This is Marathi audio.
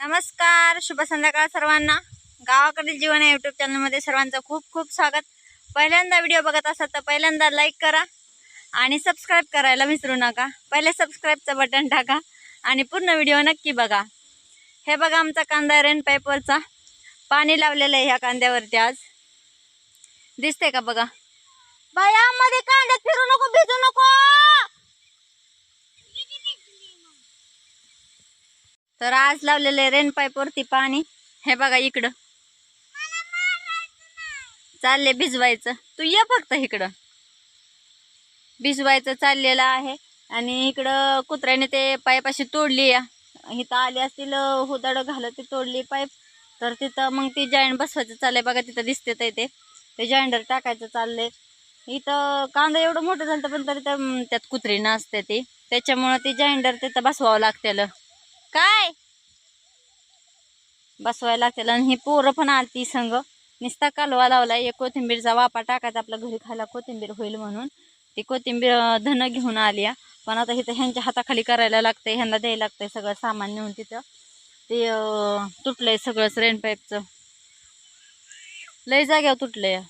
नमस्कार शुभ संध्याकाळ सर्वांना. गावाकडील जीवन या युट्यूब चॅनलमध्ये सर्वांचं खूप खूप स्वागत. पहिल्यांदा व्हिडिओ बघत असाल तर पहिल्यांदा लाईक करा आणि सबस्क्राईब करायला विसरू नका. पहिले सबस्क्राईबचं बटन टाका आणि पूर्ण व्हिडिओ नक्की बघा. हे बघा आमचा कांदा रेन पाईपवरचा पाणी लावलेलं आहे ह्या कांद्यावरती आज. दिसते का बघा? बाया मध्ये कांद्यात फिरू नको भिजू नको तर आज लावलेले रेन पाईपवरती पाणी. हे बघा इकडं. चालले भिजवायचं. तू ये फक्त इकडं. भिजवायचं चाललेलं आहे. आणि इकडं कुत्र्याने ते पाईप अशी तोडली या इथं आली असतील हुदाड घालत ती तोडली पाईप. तर तिथं मग ती जॉईंट बसवायचं चाललंय. बघा तिथं दिसते ते. ते ते जॉईंडर टाकायचं चाललंय. इथं कांदा एवढं मोठं झालं पण तरी त्यात कुत्री नसते ती. त्याच्यामुळं ती जॉईंडर तिथं बसवावं लागतेलं. काय? बसवायला लागतील आणि ही पोरं पण आलती संग. नुसता कालवा लावला एक कोथिंबीरचा वापा टाकायचा आपल्या घरी खायला कोथिंबीर होईल म्हणून. ती कोथिंबीर धनं धन घेऊन आली. पण आता इथं ह्यांच्या हाताखाली करायला लागतंय ह्यांना द्यायला लागतंय सगळं सामान नेऊन तिथं. ते तुटलंय सगळंच रेन पाईपचं. लय जाग्यावर तुटलंय.